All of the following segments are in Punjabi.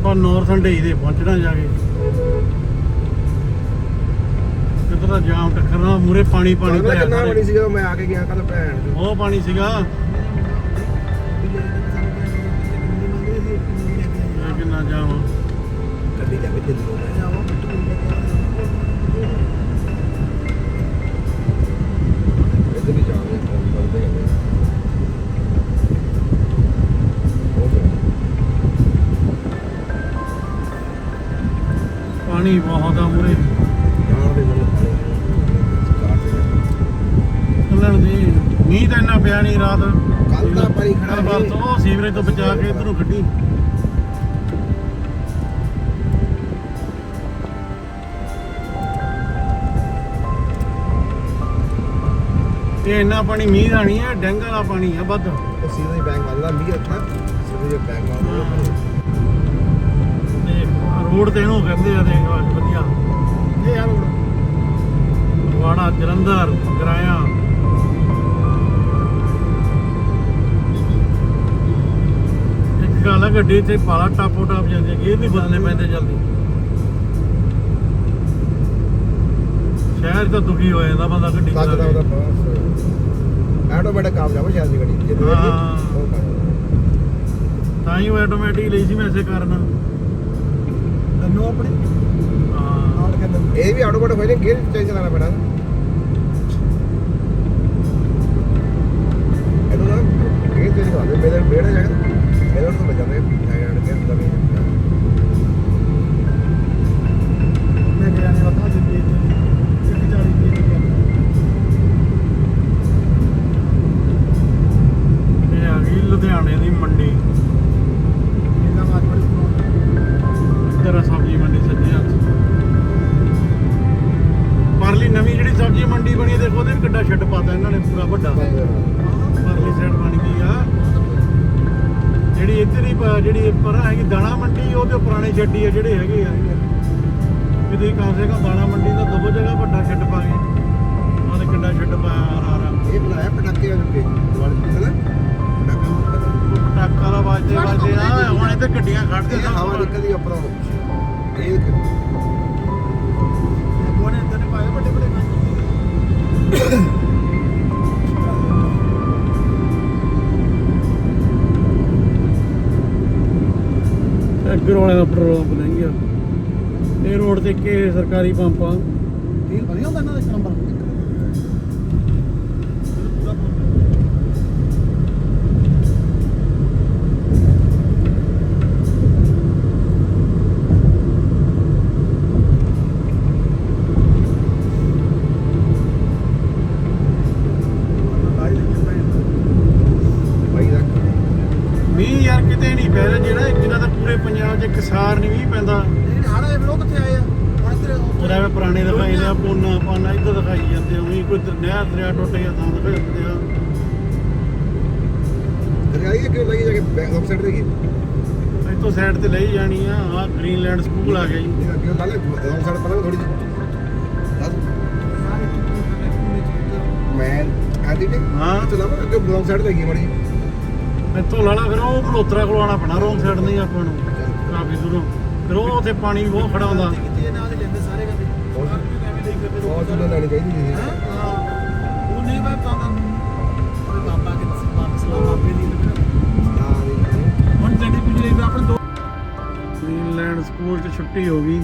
ਆਪਾਂ ਨਾਰਥ ਢੇਈ ਦੇ ਪਹੁੰਚਣਾ ਜਾ ਕੇ ਕਿਤੇ ਦਾ ਜਾਮ ਟੱਕਰਨਾ ਮੂਰੇ ਪਾਣੀ ਪਾਣੀ ਪਾਣੀ ਭਰਿਆ ਕਿੰਨਾ ਸਾਰੇ। ਬਣੀ ਸੀ ਜਦੋਂ ਮੈਂ ਆ ਕੇ ਗਿਆ ਕੱਲ ਭੈਣ ਦੀ ਉਹ ਪਾਣੀ ਸੀਗਾ। ਇਹ ਕਿੰਨਾ ਜਾਮ ਆ। ਗੱਡੀ ਜਾ ਕੇ ਦਿੱਲੀ ਲੈ ਜਾਵਾਂ ਇੱਧਰ ਵੀ ਜਾਵਾਂਗੇ ਫੋਨ ਕਰਦੇ ਹਾਂ ਪਾਣੀ ਬਹੁਤ ਆ ਮੂਰੇ। ਦੇ ਚੱਲਣ ਦੀ। ਮੀਂਹ ਤਾਂ ਇੰਨਾ ਪਿਆ ਨਹੀਂ ਰਾਤ। ਕੱਲ੍ਹ ਤਾਂ ਪਾਣੀ ਖੜਾ ਕੱਲ੍ਹ ਬਾਅਦ ਸੀ। ਤੋਂ ਉਹ ਸੀਵਰੇਜ ਤੋਂ ਬਚਾ ਕੇ ਇਧਰੋਂ ਕੱਢੀ। ਇਹ ਇੰਨਾ ਪਾਣੀ ਮੀਂਹ ਦਾ ਨਹੀਂ ਹੈ ਡੈਂਗ ਵਾਲਾ ਪਾਣੀ ਆ ਵੱਧ। ਹੀ ਬੈਂਕ ਵਾਲਾ ਮੀਂਹ ਰੱਖਣਾ ਹੀ ਬੈਂਕ ਵਾਲਾ ਰੋਡ ਤੇ ਇਹਨੂੰ ਕਹਿੰਦੇ ਆ ਦੇਖ ਅੱਜ ਵਧੀਆ। ਇਹ ਯਾਰ ਹੁਣ ਫਗਵਾੜਾ ਜਲੰਧਰ ਗਰਾਇਆ। ਇੱਕ ਗੱਲ ਆ ਗੱਡੀ ਤੇ ਪਾਲਾ ਟਾਪੋ ਟਾਪ ਜਾਂਦੇ ਗੇਅਰ ਨਹੀਂ ਬਦਲਨੇ ਪੈਂਦੇ ਜਲਦੀ। ਸ਼ਹਿਰ ਤਾਂ ਦੁਖੀ ਹੋ ਜਾਂਦਾ ਬੰਦਾ ਗੱਡੀ ਚਲਾ ਉਹਦਾ ਕੇ ਬਸ। ਆਟੋਮੈਟਿਕ ਕਾਮਯਾਬ ਹੋ ਸ਼ਾਇਦ ਦੀ ਗੱਡੀ। ਜੇ ਹਾਂ। ਤਾਂ ਹੀ ਆਟੋਮੈਟਿਕ ਲਈ ਸੀ ਮੈਂ ਐਸੇ ਕਾਰਨ। ਤੈਨੂੰ ਆਪਣੇ ਹਾਂ ਆੜ ਕੇ ਇਹ ਵੀ ਆਟੋਮੈਟਿਕ ਹੋਏ ਨੇ ਗੇਅਰ ਚੇਂਜ ਕਰਾਉਣਾ ਪੈਣਾ ਇਹਨੂੰ ਨਾ ਗੇਅਰ ਚੇਂਜ ਕਰਾ ਦੇ ਮੇਰੇ ਬੇੜੇ ਜਾ ਕੇ ਮੇਰੇ ਤੋਂ ਬਚਾ ਦੇ ਐਡ ਕੇ ਹੁੰਦਾ ਵੀ ਮੈਂ ਗਿਆ ਨੇ ਬਤਾ ਦਿੱਤੀ ਇੱਕ ਚਾਲੀ ਦੀ ਗਿਆ ਇਹ ਆ ਗਈ ਲੁਧਿਆਣੇ ਦੀ ਮੰਡੀ ਜਿਹੜੀ ਹੀ ਪ- ਜਿਹੜੀ ਪਰ ਹੈਗੀ ਦਾਣਾ ਮੰਡੀ ਉਹਦੇ ਪੁਰਾਣੇ ਛੱਡੀ ਆ ਜਿਹੜੇ ਹੈਗੇ ਆ ਵੀ ਤੁਸੀਂ ਕਮ ਸੇ ਕਮ ਦਾਣਾ ਮੰਡੀ ਦਾ ਦੋ ਜਗ੍ਹਾ ਵੱਡਾ ਛੱਡ ਪਾ ਗਏ ਉਹਦੇ ਕਿੱਡਾ ਛੱਡ ਪਾਇਆ ਆ ਰਾ ਇਹ ਬਣਾਇਆ ਪਟਾਕੇ ਵਾਲੇ ਤੇ ਵਾਲੇ ਤੇ ਨਾ ਪਟਾਕਾ ਪਟਾਕਾ ਦਾ ਵਾਜਦੇ ਵਾਜਦੇ ਆ ਹੁਣ ਇੱਥੇ ਗੱਡੀਆਂ ਖੜਦੇ ਇਹ ਹਵਾ ਨਿਕਲਦੀ ਉੱਪਰੋਂ ਇਹ ਬੋਨੇ ਅੰਦਰ ਨੇ ਪਾਏ ਵੱਡੇ ਵੱਡੇ ਮੈਂ ਅੱਗਰ ਵਾਲੇ ਦਾ ਪੈਟਰੋਲ ਪੰਪ ਨਹੀਂ ਗਿਆ। ਇਹ ਰੋਡ ਤੇ ਕਿ ਸਰਕਾਰੀ ਪੰਪ ਆ। ਤੇਲ ਵਧੀਆ ਹੁੰਦਾ ਇਹਨਾਂ ਦਾ ਇੱਕ ਨੰਬਰ। ਕਿਸਾਰ ਨਹੀਂ ਮੀਂਹ ਪੈਂਦਾ। ਲੇਕਿਨ ਹਾਰਾ ਇਹ ਲੋਕ ਕਿੱਥੇ ਆਏ ਆ। ਹੁਣ ਇੱਧਰ ਉਹਦਾ ਐਵੇਂ ਪੁਰਾਣੇ ਦਿਖਾਈ ਲਿਆ ਪੋਨਾ ਪਾਨਾ ਇੱਧਰ ਦਿਖਾਈ ਜਾਂਦੇ ਉਹੀ ਕੋਈ ਨਹਿਰ ਦਰਿਆ ਟੁੱਟ ਗਿਆ ਤਾਂ ਦਿਖਾਈ ਜਾਂਦੇ ਆ। ਦਰਿਆਈ ਕਿਉਂ ਲੱਗੀ ਜਾ ਕੇ ਬੈਕ ਸਾਈਡ ਤੇ ਗਈ। ਇੱਥੋਂ ਸਾਈਡ ਤੇ ਲਈ ਜਾਣੀ ਆ ਆ ਗ੍ਰੀਨਲੈਂਡ ਸਕੂਲ ਆ ਗਿਆ ਜੀ। ਅੱਗੇ ਲਾ ਲੈ ਰੌਂਗ ਸਾਈਡ ਪਤਾ ਥੋੜੀ ਮੈਂ ਆਦੀ ਨੇ ਹਾਂ। ਲਾ ਅੱਗੇ ਰੌਂਗ ਸਾਈਡ ਤੇ ਗਈ ਮੜੀ ਇੱਥੋਂ ਲਾਲਾ ਫਿਰ ਉਹ ਬਲੋਤਰਾ ਕੋਲ ਆਉਣਾ ਪੈਣਾ ਰੋਂਗ ਸਾਈਡ ਨਹੀਂ ਆਪਾਂ ਨੂੰ। ਕਾਫੀ ਦੂਰੋਂ ਫਿਰ ਉਹ ਉੱਥੇ ਪਾਣੀ ਬਹੁਤ ਖੜਾ ਹੁੰਦਾ ਕਿਤੇ ਨਾਲ ਹੀ ਲੈਂਦੇ ਸਾਰੇ ਕਹਿੰਦੇ ਬਹੁਤ- ਸਕਾਰਪੀਓ ਐਵੇਂ ਦੇਖ ਕੇ ਬਹੁਤ ਚੀਜ਼ਾਂ ਲੈਣੀ ਚਾਹੀਦੀ ਸੀ। ਹਾਂ? ਉਹ ਨਹੀਂ ਮੈਂ ਤਾਂ ਉਹ ਬਾਬਾ ਕੇ ਬਾਬਾ ਸਲਾਮ ਬਾਬੇ ਦੀ ਹਾਂ ਜੀ ਹੁਣ ਜਿਹੜੀ ਪਿਛਲੇ ਵੀ ਆਪਣੇ ਦੋ ਗ੍ਰੀਨਲੈਂਡ ਸਕੂਲ 'ਚ ਛੁੱਟੀ ਹੋ ਗਈ।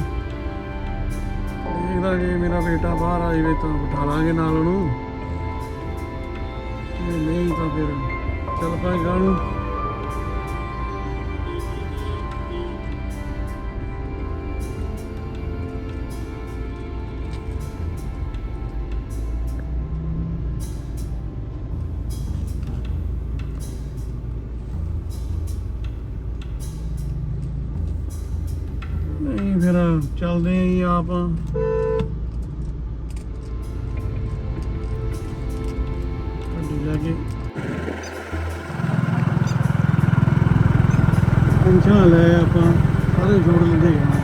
ਦੇਖਦਾ ਜੇ ਮੇਰਾ ਬੇਟਾ ਬਾਹਰ ਆ ਜਾਵੇ ਤਾਂ ਬਿਠਾ ਲਾਂਗੇ ਨਾਲ ਉਹਨੂੰ। ਨਹੀਂ ਤਾਂ ਫਿਰ ਚੱਲ ਪਾਏਗਾ ਨੂੰ ਨਹੀਂ ਫਿਰ ਚੱਲਦੇ ਆਂ ਜੀ ਆਪ। ਗੱਡੀ ਲੈ ਕੇ ਪੰਛਾ ਲੈ ਆਪਾਂ, ਸਾਰੇ ਜੋੜ ਲੈਂਦੇ ਹਾਂ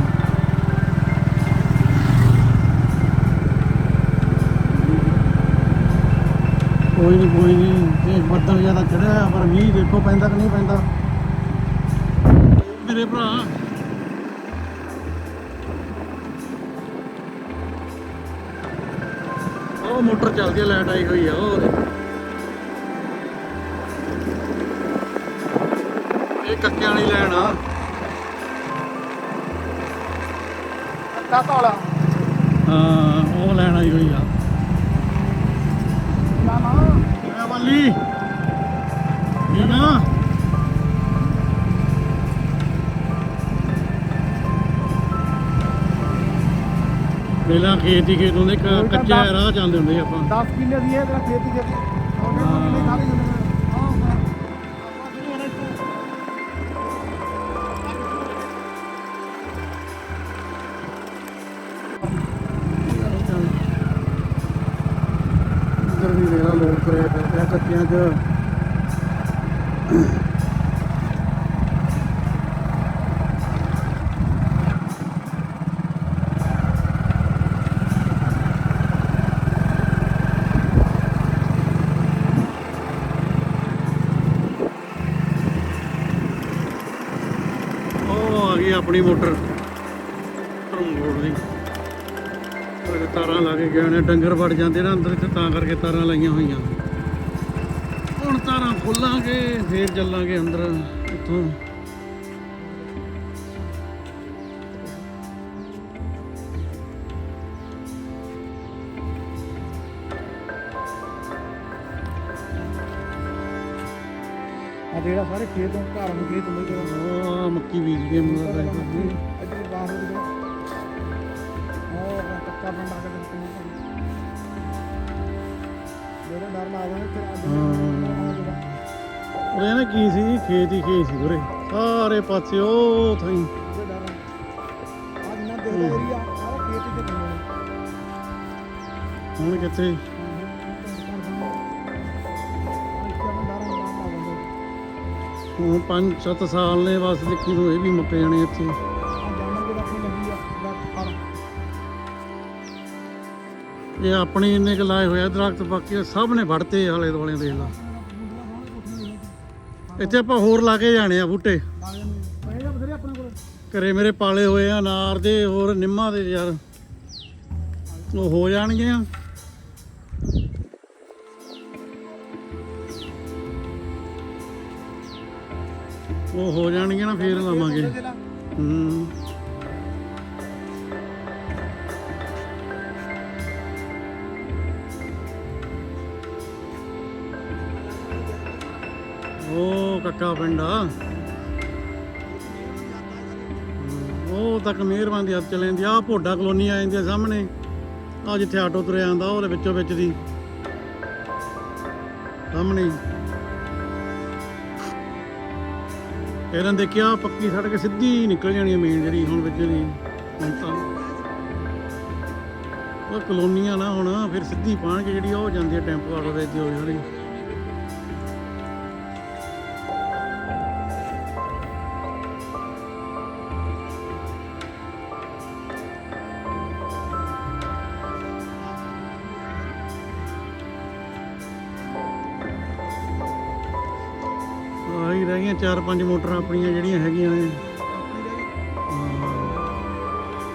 ਕੋਈ ਨਹੀਂ ਕੋਈ ਨਹੀਂ ਇਹ ਬੱਦਲ ਜ਼ਿਆਦਾ ਚੜਿਆ ਪਰ ਮੀਂਹ ਦੇਖੋ ਪੈਂਦਾ ਕਿ ਨਹੀਂ ਪੈਂਦਾ। ਮੇਰੇ ਭਰਾ ਉਹ ਮੋਟਰ ਚੱਲਦੀ ਆ ਲਾਈਟ ਆਈ ਹੋਈ ਆ ਉਹ। ਇਹ ਕੱਕਿਆਂ ਵਾਲੀ ਲੈਣ ਆ। ਅੱਧਾ ਤੋਲਾ। ਹਾਂ ਉਹ ਲੈਣ ਆਈ ਹੋਈ ਆ। ਨਾ ਨਾ। ਬੱਲੀ ਠੀਕ ਆ। ਪਹਿਲਾਂ ਖੇਤ ਹੀ ਖੇਤ ਹੁੰਦੇ ਕ- ਕੱਚੇ ਰਾਹ ਚੱਲਦੇ ਹੁੰਦੇ ਸੀ ਆਪਾਂ। 10 ਕਿੱਲੇ ਦੀ ਹੈ ਤੇਰਾ ਖੇਤ ਹੀ ਖੇਤੀ। ਉਹ ਹਾਂ। ਕਿੰਨੇ ਖਾਲੀ ਹੁੰਦੇ ਨੇ ਹਾਂ? ਆਪਾਂ ਸ਼ੁਰੂ ਹੋਣਾ ਇੱਥੋਂ ਇੱਧਰ ਵੀ ਵੇਲਾ ਲੋਕ ਤੁਰੇ ਫਿਰਦੇ ਆ ਕੱਚਿਆਂ 'ਚ ਉਹ ਆ ਗਈ ਆਪਣੀ ਮੋਟਰ ਧਰਮਕੋਟ ਦੀ। ਉਹ ਤਾਰਾਂ ਲਾ ਕੇ ਗਏ ਨੇ, ਡੰਗਰ ਵੜ ਜਾਂਦੇ ਨਾ ਅੰਦਰ ਤੇ ਤਾਂ ਕਰਕੇ ਤਾਰਾਂ ਲਾਈਆਂ ਹੋਈਆਂ। ਹੁਣ ਤਾਰਾਂ ਖੋਲਾਂਗੇ, ਫੇਰ ਚੱਲਾਂਗੇ ਅੰਦਰ ਇੱਥੋਂ। ਆ ਜਿਹੜਾ ਸਾਰੇ ਖੇਤ ਤੋਂ ਘਰ ਨੂੰ ਖੇਤ ਹੁੰਦੇ ਜਿਹੜਾ ਉਹ ਮੱਕੀ ਬੀਜ ਕੇ ਮੁੰਡਾ ਦਾ ਇੱਧਰ ਬਾਹਰ ਹੋ ਗਿਆ। ਉਹ ਕੱਚਾ ਪਿੰਡ ਆ ਕੇ ਦਿੱਤੇ ਜਿਹੜਾ ਡਰ ਲੱਗਦਾ ਹੈ ਫਿਰ ਅੱਜ ਹਾਂ। ਉਹਦੇ ਨਾ ਕੀ ਸੀ ਖੇਤ ਹੀ ਖੇਤ ਸੀ ਉਰੇ। ਸਾਰੇ ਪਾਸੇ ਉਹ ਥਾਈ। ਆ। ਜਿੰਨਾ ਦੇਖਦਾ ਏਰੀਆ ਸਾਰਾ ਖੇਤ ਹੀ ਖੇਤ ਹੁਣ ਕਿੱਥੇ? ਹੁਣ 5-7 ਸਾਲ ਨੇ ਬਸ ਦੇਖੀ ਨੂੰ ਇਹ ਵੀ ਮੁੱਕ ਜਾਣੇ ਇੱਥੇ। ਇਹ ਆਪਣੇ ਇੰਨੇ ਕੁ ਲਾਏ ਹੋਇਆ ਦਰਖਤ, ਬਾਕੀ ਸਭ ਨੇ ਵੜਤੇ ਆਲੇ ਦੁਆਲੇ, ਦੇਖ ਲਾ। ਇੱਥੇ ਆਪਾਂ ਹੋਰ ਲਾ ਕੇ ਜਾਣੇ ਆ ਬੂਟੇ। ਘਰੇ ਮੇਰੇ ਪਾਲੇ ਹੋਏ ਆ, ਅਨਾਰ ਦੇ ਹੋਰ ਨਿੰਮਾਂ ਦੇ ਯਾਰ। ਉਹ ਹੋ ਜਾਣਗੇ ਆ ਉਹ ਹੋ ਜਾਣਗੇ ਨਾ ਫੇਰ ਲਾਵਾਂਗੇ। ਹੂੰ। ਉਹ ਕੱਕਾ ਪਿੰਡ ਆ। ਉਹ ਤੱਕ ਮਿਹਰਬਾਨ ਦੀ ਹੱਥ ਚ ਲੈਂਦੀ ਆ। ਭੋਡਾ ਕਲੋਨੀ ਆ ਜਾਂਦੀ ਆ ਸਾਹਮਣੇ। ਆ ਜਿੱਥੇ ਆਟੋ ਤੁਰਿਆ ਜਾਂਦਾ ਉਹਦੇ ਵਿੱਚੋਂ ਵਿੱਚ ਦੀ। ਸਾਹਮਣੇ ਇਹਨਾਂ ਦੇ ਕਿਹਾ ਪੱਕੀ ਸੜਕ ਸਿੱਧੀ ਨਿਕਲ ਜਾਣੀ ਮੇਨ ਜਿਹੜੀ ਹੁਣ ਵਿੱਚ ਦੀ ਹੁਣ ਤਾਂ। ਉਹ ਕਲੋਨੀਆਂ ਨਾ ਹੁਣ, ਫਿਰ ਸਿੱਧੀ ਪਾਣਗੇ ਜਿਹੜੀ ਉਹ ਜਾਂਦੀ ਹੈ ਟੈਂਪੋ ਆਟੋ ਦੇ ਦੀ ਹੋਈ ਹੌਲੀ ਆਹੀ ਰਹਿ ਗਈਆਂ, ਚਾਰ ਪੰਜ ਮੋਟਰਾਂ ਆਪਣੀਆਂ ਜਿਹੜੀਆਂ ਹੈਗੀਆਂ ਨੇ।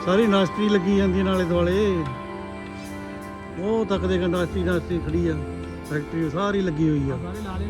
ਸਾਰੀ ਇੰਡਸਟਰੀ ਲੱਗੀ ਜਾਂਦੀ ਹੈ ਨਾਲੇ ਦੁਆਲੇ। ਉਹ ਤੱਕ ਦੇ ਇੰਡਸਟਰੀ ਇੰਡਸਟਰੀ ਖੜੀ ਆ। ਫੈਕਟਰੀ ਸਾਰੀ ਲੱਗੀ ਹੋਈ ਆ। ਸਾਰੇ ਲਾਲੇ